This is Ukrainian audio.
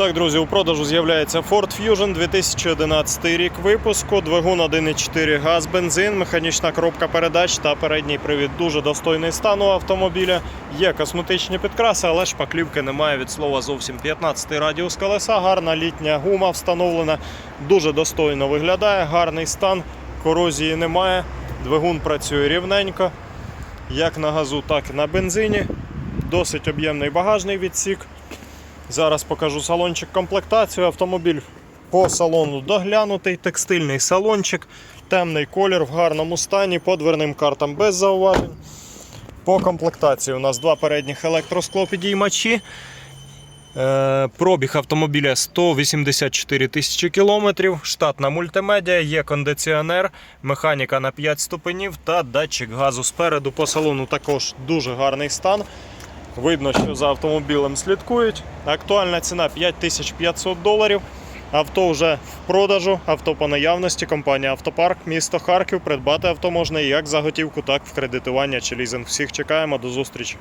Так, друзі, у продажу з'являється Ford Fusion 2011 рік випуску, двигун 1.4 газ, бензин, механічна коробка передач та передній привід. Дуже достойний стан у автомобіля. Є косметичні підкраси, але шпаклівки немає від слова зовсім 15 радіус колеса. Гарна літня гума встановлена. Дуже достойно виглядає, гарний стан, корозії немає. Двигун працює рівненько, як на газу, так і на бензині. Досить об'ємний багажний відсік. Зараз покажу салончик комплектацію. Автомобіль по салону доглянутий, текстильний салончик, темний колір в гарному стані, по дверним картам без зауважень. По комплектації у нас два передніх електросклопідіймачі. Е, Пробіг автомобіля 184 тисячі кілометрів, штатна мультимедіа, є кондиціонер, механіка на 5 ступенів та датчик газу спереду. По салону також дуже гарний стан. Видно, що за автомобілем слідкують. Актуальна ціна 5500 доларів. Авто вже в продажу, авто по наявності, компанія Автопарк, місто Харків. Придбати авто можна як за готівку, так і в кредитування чи лізинг. Всіх чекаємо, до зустрічі.